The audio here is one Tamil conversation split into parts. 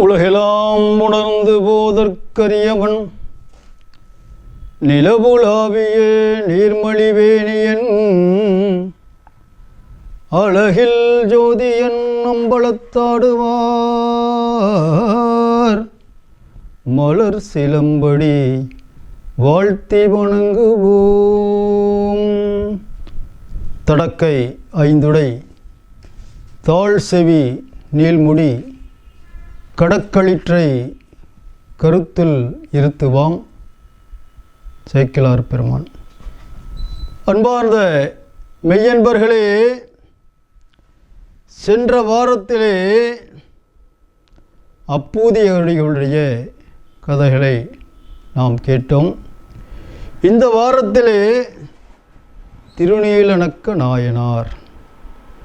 உலகெல்லாம் உணர்ந்து போதற்கரியவன். நிலபுலாவிய நீர்மலிவேணியன். அழகில் ஜோதியன் அம்பலத்தாடுவார். மலர் சிலம்படி வாழ்த்தி வணங்குவோம். தடக்கை ஐந்துடை தாழ் செவி நீள்முடி கடக்களிற்றை கருத்தில் இருத்துவாம் சேக்கிலார் பெருமான். அன்பார்ந்த மெய்யன்பர்களே சென்ற வாரத்திலே அப்பூதியடிகளுடைய கதைகளை நாம் கேட்டோம். இந்த வாரத்திலே திருநீலனக்க நாயனார்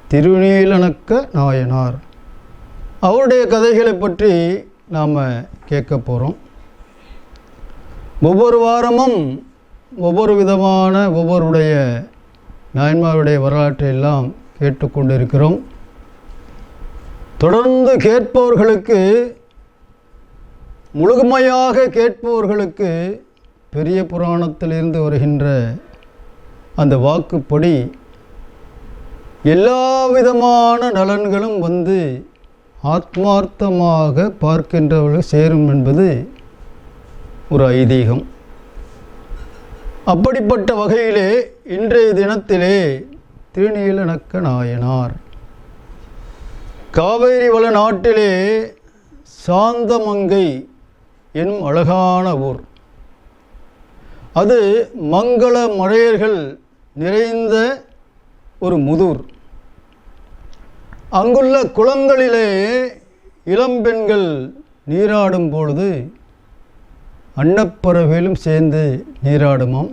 திருநீலனக்க நாயனார் அவருடைய கதைகளை பற்றி நாம் கேட்க போகிறோம் ஒவ்வொரு வாரமும் ஒவ்வொரு விதமான ஒவ்வொருடைய நாயன்மாருடைய வரலாற்றை எல்லாம் கேட்டுக்கொண்டிருக்கிறோம் தொடர்ந்து கேட்பவர்களுக்கு முழுமையாக கேட்பவர்களுக்கு பெரிய புராணத்திலிருந்து வருகின்ற அந்த வாக்குப்படி எல்லா விதமான நலன்களும் வந்து ஆத்மார்த்தமாக பார்க்கின்றவர்கள் சேரும் என்பது ஒரு ஐதீகம். அப்படிப்பட்ட வகையிலே இன்றைய தினத்திலே திருநீலனக்க நாயனார். காவேரி வள நாட்டிலே சாந்தமங்கை எனும் அழகான ஊர். அது மங்கள மழையர்கள் நிறைந்த ஒரு முதூர். அங்குள்ள குளங்களிலே இளம்பெண்கள் நீராடும் பொழுது அன்னப்பறவைகளும் சேர்ந்து நீராடுமாம்.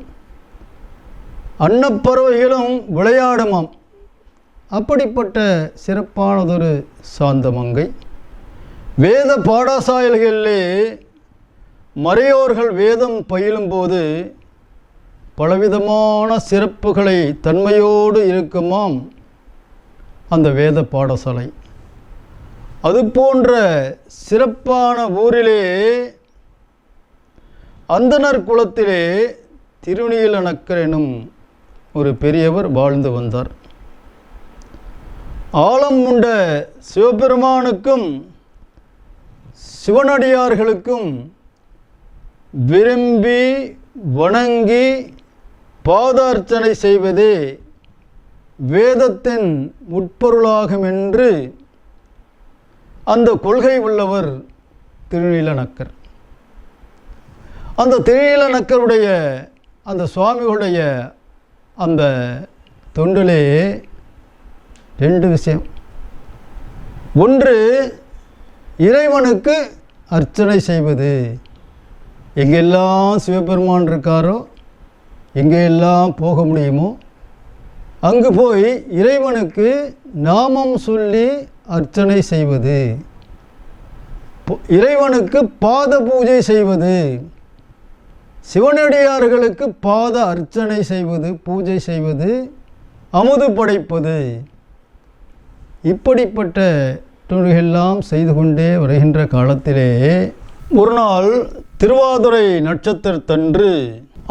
அன்னப்பறவைகளும் விளையாடுமாம். அப்படிப்பட்ட சிறப்பானதொரு சாந்தமங்கை வேத பாடசாலைகளிலே மறையோர்கள் வேதம் பயிலும்போது பலவிதமான சிறப்புகளை தன்மையோடு இருக்குமாம் அந்த வேத பாடசாலை. அது போன்ற சிறப்பான ஊரிலே அந்தனர் குலத்திலே திருநீலநக்கர் எனும் ஒரு பெரியவர் வாழ்ந்து வந்தார். ஆழம் உண்ட சிவபெருமானுக்கும் சிவனடியார்களுக்கும் விரும்பி வணங்கி பாதார்ச்சனை செய்வதே வேதத்தின் உட்பொருளாகும் என்று அந்த கொள்கை உள்ளவர் திருநீலநக்கர். அந்த திருநீலநக்கருடைய அந்த சுவாமிகளுடைய அந்த தொண்டிலே ரெண்டு விஷயம். ஒன்று இறைவனுக்கு அர்ச்சனை செய்வது. எங்கெல்லாம் சிவபெருமான் இருக்காரோ எங்கெல்லாம் போக முடியுமோ அங்கு போய் இறைவனுக்கு நாமம் சொல்லி அர்ச்சனை செய்வது. இறைவனுக்கு பாத பூஜை செய்வது. சிவனடியார்களுக்கு பாத அர்ச்சனை செய்வது பூஜை செய்வது அமுது படைப்பது. இப்படிப்பட்ட தொழுகெல்லாம் செய்து கொண்டே வருகின்ற காலத்திலே ஒரு நாள் திருவாதுரை நட்சத்திரத்தன்று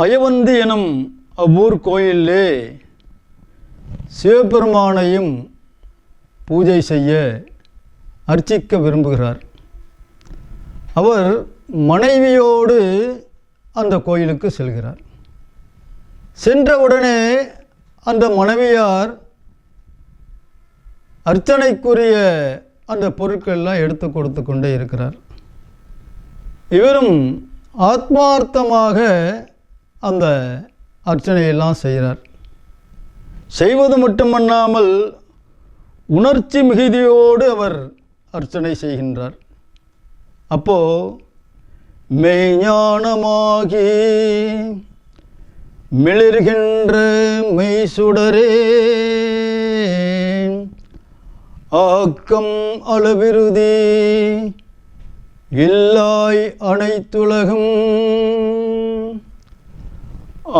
அயவந்தி எனும் அவ்வூர் கோயிலே சிவபெருமானையும் பூஜை செய்ய அர்ச்சிக்க விரும்புகிறார். அவர் மனைவியோடு அந்த கோயிலுக்கு செல்கிறார். சென்றவுடனே அந்த மனைவியார் அர்ச்சனைக்குரிய அந்த பொருட்கள்லாம் எடுத்து கொடுத்து கொண்டே இருக்கிறார். இவரும் ஆத்மார்த்தமாக அந்த அர்ச்சனையெல்லாம் செய்கிறார். செய்வது மட்டுமல்லாமல் உணர்ச்சி மிகுதியோடு அவர் அர்ச்சனை செய்கின்றார். அப்போ மெய்ஞானமாகி மிளிர்கின்ற மெய் சுடரே ஆக்கம் அளவிருதி இல்லாய் அனைத்துலகும்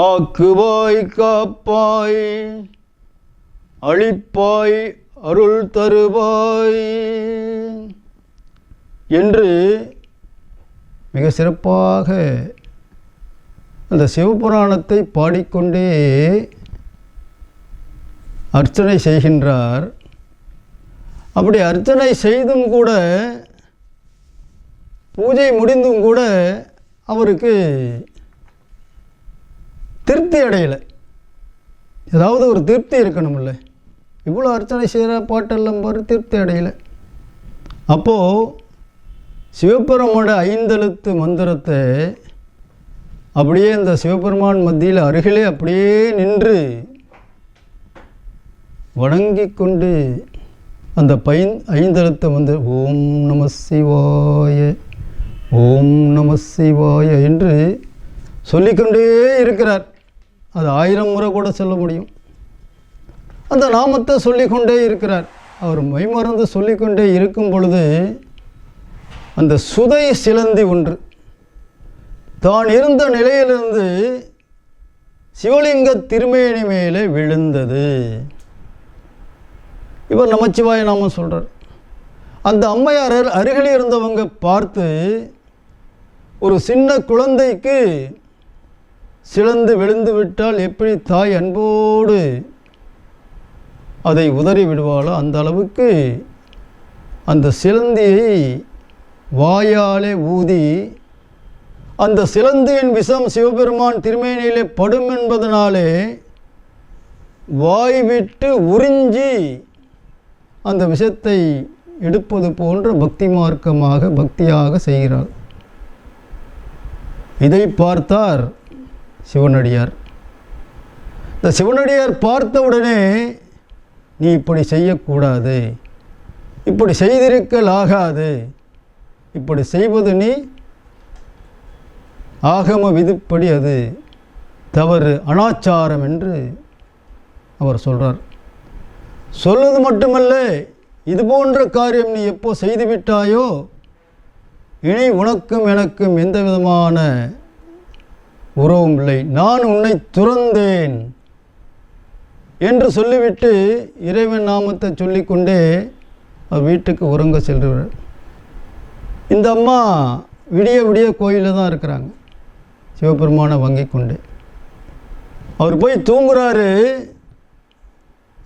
ஆக்குவாய் காப்பாய் அழிப்பாய் அருள் தருவாய் என்று மிக சிறப்பாக அந்த சிவபுராணத்தை பாடிக்கொண்டே அர்ச்சனை செய்கின்றார். அப்படி அர்ச்சனை செய்தும் கூட பூஜை முடிந்தும் கூட அவருக்கு திருப்தி அடையலை. ஏதாவது ஒரு திருப்தி இருக்கணும்ல. இவ்வளோ அர்ச்சனை செய்கிற பாட்டெல்லாம் பாரு திருப்தி அடையலை. அப்போது சிவபெருமோட ஐந்தெழுத்து மந்திரத்தை அப்படியே இந்த சிவபெருமான் மத்தியில் அருகிலே அப்படியே நின்று வணங்கி கொண்டு அந்த பைன் ஐந்தெழுத்து வந்து ஓம் நம சிவாய ஓம் நம சிவாய என்று சொல்லிக்கொண்டே இருக்கிறார். அது ஆயிரம் முறை கூட சொல்ல முடியும். அந்த நாமத்தை சொல்லிக்கொண்டே இருக்கிறார். அவர் மைமறந்து சொல்லிக்கொண்டே இருக்கும் பொழுது அந்த சுதை சிலந்தி ஒன்று. தான் இருந்த நிலையிலிருந்து சிவலிங்க திருமேனி மேலே விழுந்தது. இவர் நமச்சிவாய நாமம் சொல்கிறார் அந்த அம்மையார் அருகில் இருந்தவங்க பார்த்து ஒரு சின்ன குழந்தைக்கு சிலந்து விழுந்து விட்டால் எப்படி தாய் அன்போடு அதை உதறி விடுவாளோ அந்த அளவுக்கு அந்த சிலந்தியை வாயாலே ஊதி அந்த சிலந்தியின் விஷம் சிவபெருமான் திருமேனியிலே படும் என்பதனாலே வாய் விட்டு உறிஞ்சி அந்த விஷத்தை எடுப்பது போன்ற பக்தி மார்க்கமாக பக்தியாக செய்கிறார் இதை பார்த்தார் சிவனடியார். இந்த சிவனடியார் பார்த்தவுடனே நீ இப்படி செய்யக்கூடாது. இப்படி செய்திருக்கலாகாது. இப்படி செய்வது நீ ஆகம விதிப்படி அது தவறு அனாச்சாரம் என்று அவர் சொல்கிறார் சொல்வது மட்டுமல்ல இது போன்ற காரியம் நீ எப்போ செய்துவிட்டாயோ இனி உனக்கும் எனக்கும் எந்த விதமான உறவும் இல்லை. நான் உன்னை துறந்தேன். என்று சொல்லிவிட்டு இறைவன் நாமத்தை சொல்லிக்கொண்டே அவர் வீட்டுக்கு உறங்க செல்கிறார். இந்த அம்மா விடிய விடிய கோயிலில் தான் இருக்கிறாங்க. சிவபெருமானை வங்கி கொண்டு. அவர் போய் தூங்குறாரு.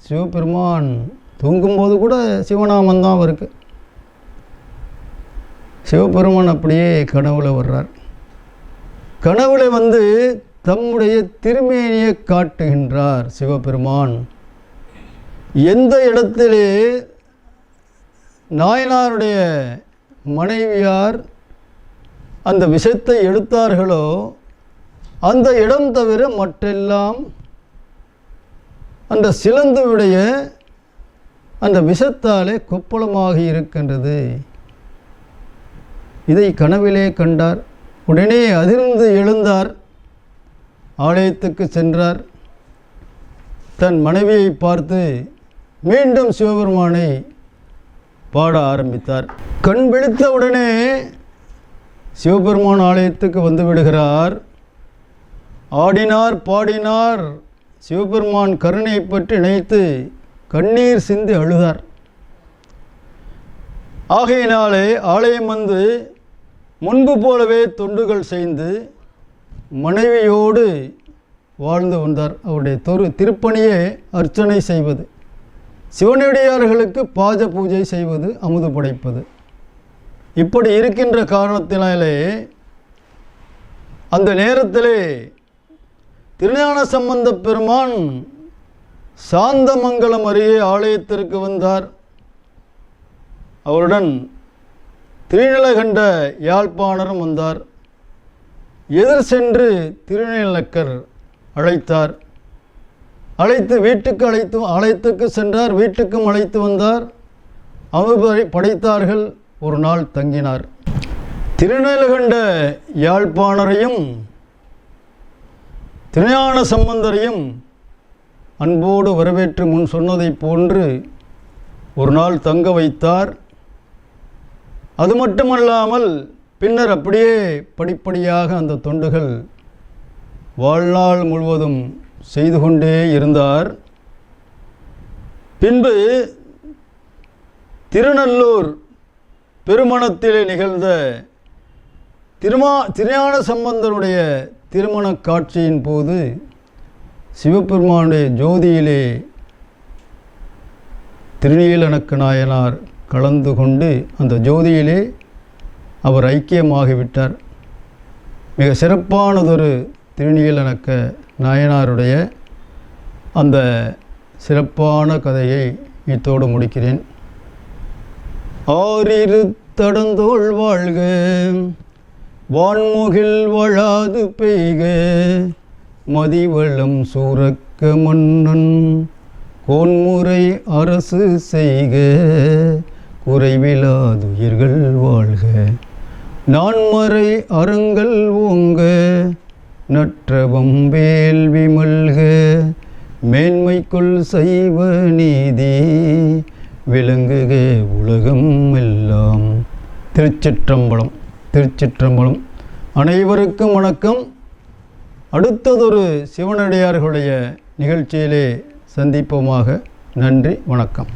சிவபெருமான் தூங்கும்போது கூட சிவநாமம் தான் அவருக்கு. சிவபெருமான் அப்படியே கனவுல வர்றார். கனவுல வந்து தம்முடைய திருமேனியை காட்டுகின்றார் சிவபெருமான். எந்த இடத்திலே நாயனாருடைய மனைவியார் அந்த விஷத்தை எடுத்தார்களோ அந்த இடம் தவிர மற்றெல்லாம் அந்த சிலந்துவுடைய அந்த விஷத்தாலே கொப்பளமாகி இருக்கின்றது. இதை கனவிலே கண்டார். உடனே அதிர்ந்து எழுந்தார். ஆலயத்துக்கு சென்றார். தன் மனைவியை பார்த்து மீண்டும் சிவபெருமானை பாட ஆரம்பித்தார். கண் விழித்தவுடனே சிவபெருமான் ஆலயத்துக்கு வந்து விடுகிறார். ஆடினார் பாடினார். சிவபெருமான் கருணை பற்றி நினைத்து கண்ணீர் சிந்தி அழுதார். ஆகையினாலே ஆலயம் வந்து முன்பு போலவே தொண்டுகள் செய்து மனைவியோடு வாழ்ந்து வந்தார். அவருடைய தொரு திருப்பணியே அர்ச்சனை செய்வது சிவனடியார்களுக்கு பாஜ பூஜை செய்வது அமுது படைப்பது. இப்படி இருக்கின்ற காரணத்தினாலே அந்த நேரத்திலே திருஞான சம்பந்த பெருமான் சாந்தமங்கலம் அருகே ஆலயத்திற்கு வந்தார். அவருடன் திருநிலகண்ட யாழ்ப்பாணரும் வந்தார். எதிர் சென்று திருநீலக்கர் அழைத்தார். அழைத்து வீட்டுக்கு அழைத்து அழைத்துக்கு சென்றார் வீட்டுக்கும் அழைத்து வந்தார். அமுது படைத்தார்கள் ஒரு நாள் தங்கினார். திருநீலகண்ட யாழ்ப்பாணரையும் திருஞான சம்பந்தரையும் அன்போடு வரவேற்று முன் சொன்னதைப் போன்று ஒரு நாள் தங்க வைத்தார். அது மட்டுமல்லாமல் பின்னர் அப்படியே படிப்படியாக அந்த தொண்டுகள் வாழ்நாள் முழுவதும் செய்து கொண்டே இருந்தார். பின்பு திருநல்லூர் பெருமணத்திலே நிகழ்ந்த திருமா திருஞான சம்பந்தனுடைய திருமண காட்சியின் போது சிவபெருமானுடைய ஜோதியிலே திருநீலனக்கு நாயனார் கலந்து கொண்டு அந்த ஜோதியிலே அவர் ஐக்கியமாகிவிட்டார். மிக சிறப்பானதொரு திருநீலனக்க நாயனாருடைய அந்த சிறப்பான கதையை இத்தோடு முடிக்கிறேன். ஆறிரு தடந்தோள் வாழ்க வான்முகில் வழாது பெய்க மதிவளம் சூரக்க மன்னன் கோன்முறை அரசு செய்க குறைவிலாதுயிர்கள் வாழ்க. நான்மறை அருங்கல் ஓங்க நற்றவம் வேள்வி மல்க மேன்மைக்குள் சைவ நீதி விளங்குக உலகம் எல்லாம். திருச்சிற்றம்பலம் திருச்சிற்றம்பலம். அனைவருக்கும் வணக்கம். அடுத்ததொரு சிவனடியார்களுடைய நிகழ்ச்சியிலே சந்திப்போமாக. நன்றி வணக்கம்.